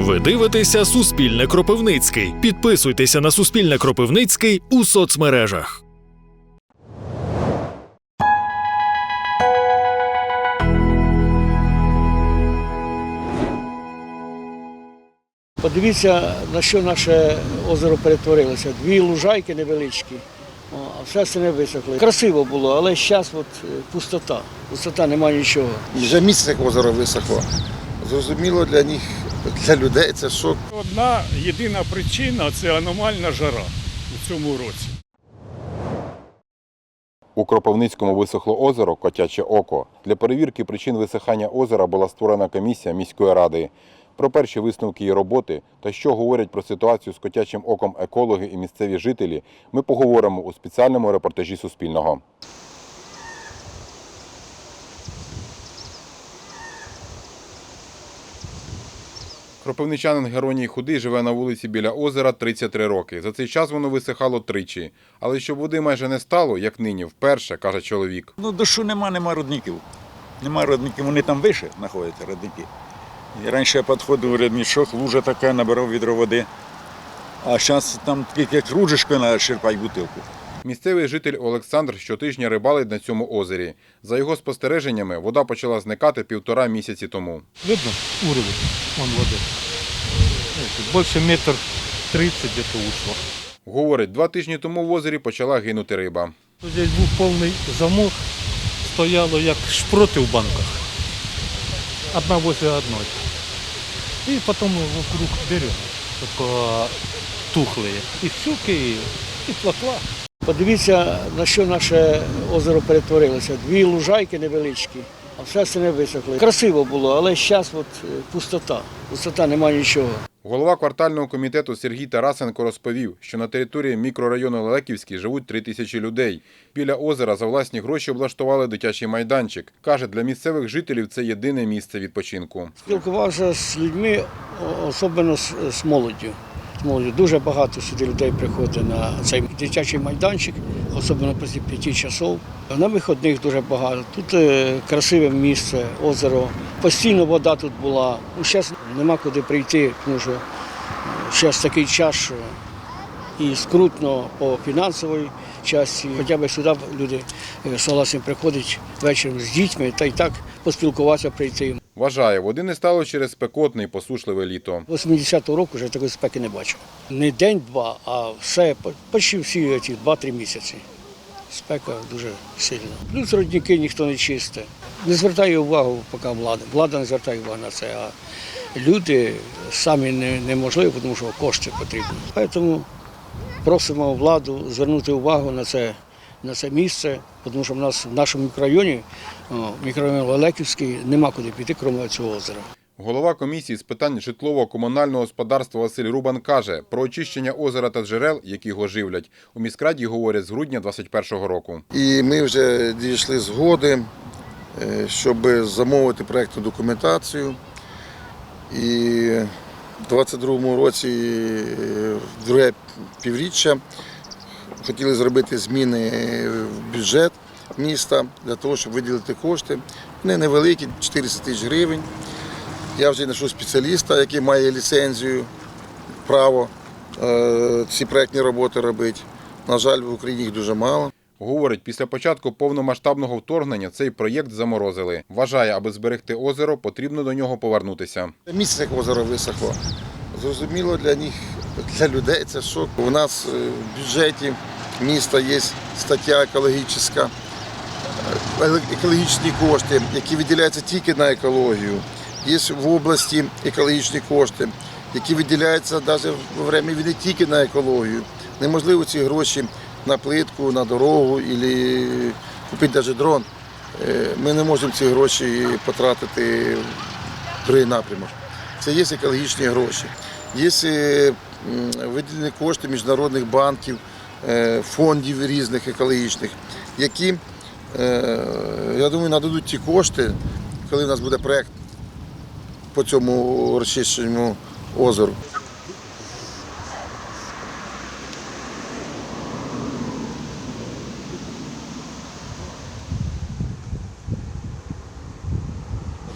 Ви дивитеся Суспільне Кропивницький. Підписуйтеся на Суспільне Кропивницький у соцмережах. Подивіться, на що наше озеро перетворилося. Дві лужайки невеличкі, а все це не висохло. Красиво було, але зараз от е, пустота. Пустота, немає нічого. Вже місце озеро висохло. Зрозуміло, для них, для людей це шок. Одна єдина причина це аномальна жара у цьому році. У Кропивницькому висохло озеро Котяче Око. Для перевірки причин висихання озера була створена комісія міської ради. Про перші висновки її роботи та що говорять про ситуацію з котячим оком екологи і місцеві жителі, ми поговоримо у спеціальному репортажі Суспільного. Кропивничанин Героній Худий живе на вулиці біля озера 33 роки. За цей час воно висихало тричі. Але щоб води майже не стало, як нині, вперше, каже чоловік. Ну, дощу нема, нема родників. Нема родників, вони там вище знаходяться, родники. І раніше я підходив у родничок, лужа така, набирав відро води. А зараз там тільки як ружечко на черпай бутилку. Місцевий житель Олександр щотижня рибалить на цьому озері. За його спостереженнями, вода почала зникати півтора місяці тому. Видно уровень вон воды. Знаете, Больше метр тридцать где-то ушло. Говорить, два тижні тому в озері почала гинути риба. Здесь був повний замок, стояло як шпроти в банках. Одна возле одной. И потом вокруг берега только тухлые. И щуки, и плотва. Подивіться, на що наше озеро перетворилося. Дві лужайки невеличкі, а все це не висохло. Красиво було, але зараз от е, пустота. Пустота, немає нічого. Голова квартального комітету Сергій Тарасенко розповів, що на території мікрорайону Лелеківський живуть три тисячі людей. Біля озера за власні гроші облаштували дитячий майданчик. Каже, для місцевих жителів це єдине місце відпочинку. Спілкувався з людьми, особливо з, з молоддю. З молоддю. Дуже багато сюди людей приходить на цей дитячий майданчик, особливо після п'яти часов. На виходних дуже багато. Тут е, красиве місце, озеро. Постійно вода тут була. Ну, зараз нема куди прийти, тому що зараз такий час, що і скрутно по фінансовій часті. Хоча б сюди люди е, согласні приходять вечором з дітьми та й так поспілкуватися прийти. Вважає, води не стало через спекотне і посушливе літо. 80-го року вже такої спеки не бачив. Не день-два, а все, по- почти всі ці 2-3 місяці. Спека дуже сильна. Плюс родники ніхто не чисте. Не звертає увагу поки влада. Влада не звертає увагу на це, а люди самі не, тому що кошти потрібні. Тому просимо владу звернути увагу на це, на це місце, тому що в нас в нашому мікрорайоні, мікрорайон Олеківський, нема куди піти, крім цього озера. Голова комісії з питань житлово-комунального господарства Василь Рубан каже, про очищення озера та джерел, які його живлять, у міськраді говорять з грудня 2021 року. І ми вже дійшли згоди, е, щоб замовити проєктну документацію. І в 22-му році, е, в друге півріччя, хотіли зробити зміни в бюджет міста для того, щоб виділити кошти. Вони невеликі, 400 тисяч гривень. Я вже знайшов спеціаліста, який має ліцензію, право е, ці проєктні роботи робити. На жаль, в Україні їх дуже мало. Говорить, після початку повномасштабного вторгнення цей проєкт заморозили. Вважає, аби зберегти озеро, потрібно до нього повернутися. Місце як озеро висохло. Зрозуміло, для них, для людей це шок. У нас е, в бюджеті міста є стаття екологічна, екологічні кошти, які виділяються тільки на екологію. Є в області екологічні кошти, які виділяються навіть во время війни тільки на екологію. Неможливо ці гроші на плитку, на дорогу або купити навіть дрон. Е, Ми не можемо ці гроші потратити в другий напрямок. Це є екологічні гроші. Є е, виділені кошти міжнародних банків, фондів різних екологічних, які, е, я думаю, нададуть ті кошти, коли в нас буде проєкт по цьому розчищенню озеру.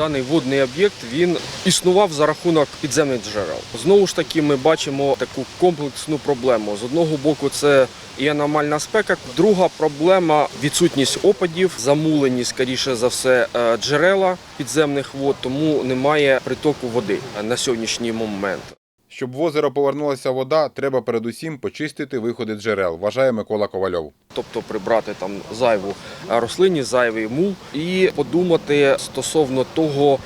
Даний водний об'єкт він існував за рахунок підземних джерел. Знову ж таки, ми бачимо таку комплексну проблему. З одного боку, це і аномальна спека. Друга проблема відсутність опадів, замулені, скоріше за все, е, джерела підземних вод, тому немає притоку води на сьогоднішній момент. Щоб в озеро повернулася вода, треба передусім почистити виходи джерел, вважає Микола Ковальов. тобто прибрати там зайву рослинність, зайвий мул, і подумати стосовно того,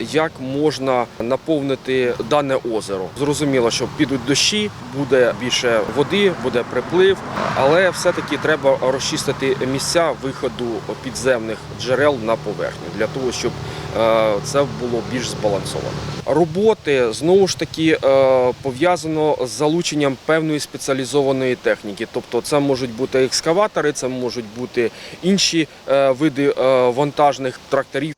як можна наповнити дане озеро. Зрозуміло, що підуть дощі, буде більше води, буде приплив, але все-таки треба розчистити місця виходу підземних джерел на поверхню для того, щоб це було більш збалансовано. Роботи знову ж таки е, пов'язано з залученням певної спеціалізованої техніки. Тобто, це можуть бути екскаватори, це можуть бути інші е, види е, вантажних тракторів.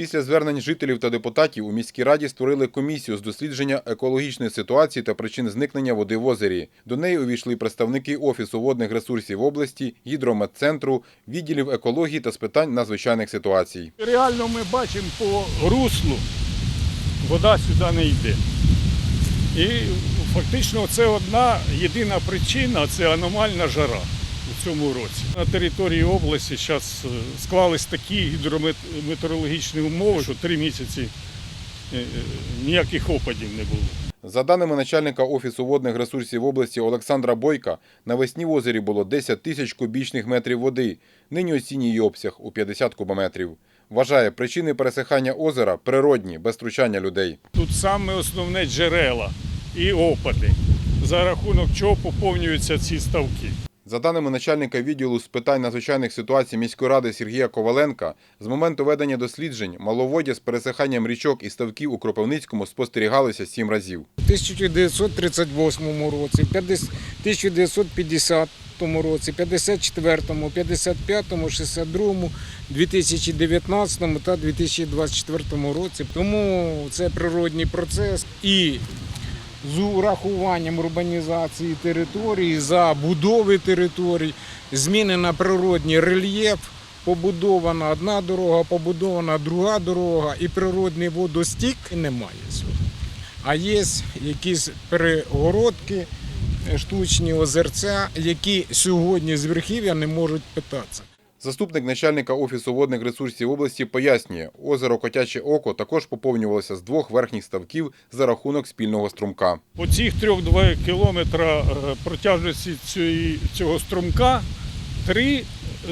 Після звернень жителів та депутатів у міській раді створили комісію з дослідження екологічної ситуації та причин зникнення води в озері. До неї увійшли представники Офісу водних ресурсів області, гідрометцентру, відділів екології та з питань надзвичайних ситуацій. Реально ми бачимо по руслу, вода сюди не йде. І фактично це одна єдина причина це аномальна жара цьому році. На території області зараз склались такі гідрометеорологічні умови, що три місяці е, е, ніяких опадів не було. За даними начальника Офісу водних ресурсів області Олександра Бойка, навесні в озері було 10 тисяч кубічних метрів води. Нині осінній її обсяг у 50 кубометрів. Вважає, причини пересихання озера природні, без втручання людей. Тут саме основне джерела і опади, за рахунок чого поповнюються ці ставки. За даними начальника відділу з питань надзвичайних ситуацій міської ради Сергія Коваленка, з моменту ведення досліджень маловоддя з пересиханням річок і ставків у Кропивницькому спостерігалися сім разів. У 1938 році, 50 1950 році, 54, 55, 62, 2019 та 2024 році. Тому це природний процес і з урахуванням урбанізації території, забудови територій, змінена природній рельєф, побудована одна дорога, побудована друга дорога і природний водостік немає сьогодні. А є якісь перегородки, е, штучні озерця, які сьогодні з верхів'я не можуть питатися. Заступник начальника Офісу водних ресурсів області пояснює, озеро Котяче Око також поповнювалося з двох верхніх ставків за рахунок спільного струмка. По цих трьох-два кілометра е, протяжності цього струмка три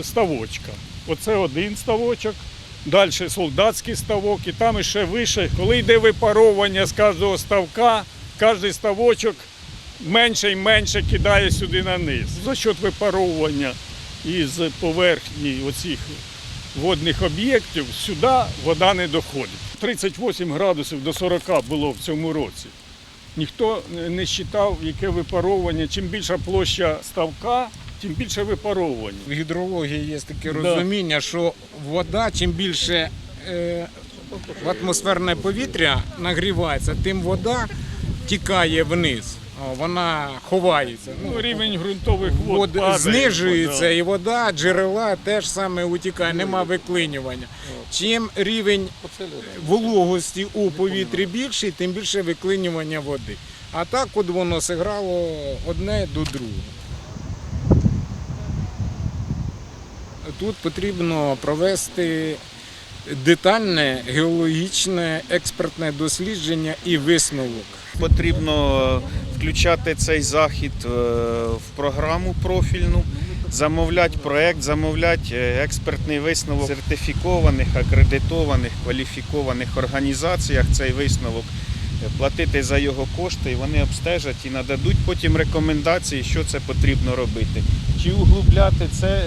ставочка. Оце один ставочок, далі солдатський ставок, і там ще вище. Коли йде випаровування з кожного ставка, кожен ставочок менше і менше кидає сюди на низ. За счет випаровування із поверхні оцих водних об'єктів сюди вода не доходить. 38 градусів до 40 було в цьому році. Ніхто не вважав, яке випаровування. Чим більша площа ставка, тим більше випаровування. В гідрології є таке Да. розуміння, що вода, чим більше е, атмосферне повітря нагрівається, тим вода тікає вниз. Вона ховається. Ну, рівень ґрунтових вод, Вод падає, знижується, вода. і вода, джерела теж саме утікає, нема виклинювання. Чим рівень вологості у повітрі більший, тим більше виклинювання води. А так от воно зіграло одне до другого. Тут потрібно провести детальне геологічне експертне дослідження і висновок. Потрібно включати цей захід е, в програму профільну, замовляти проект, замовляти е, експертний висновок сертифікованих, акредитованих, кваліфікованих організаціях цей висновок, е, платити за його кошти, і вони обстежать і нададуть потім рекомендації, що це потрібно робити. Чи углубляти це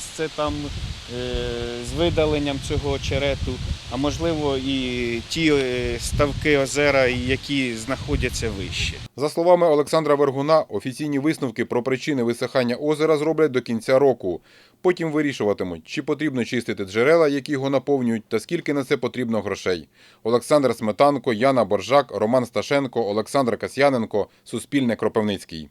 місце там е, з видаленням цього очерету, а можливо і ті е, ставки озера, які знаходяться вище. За словами Олександра Вергуна, офіційні висновки про причини висихання озера зроблять до кінця року. Потім вирішуватимуть, чи потрібно чистити джерела, які його наповнюють, та скільки на це потрібно грошей. Олександр Сметанко, Яна Боржак, Роман Сташенко, Олександр Касьяненко, Суспільне Кропивницький.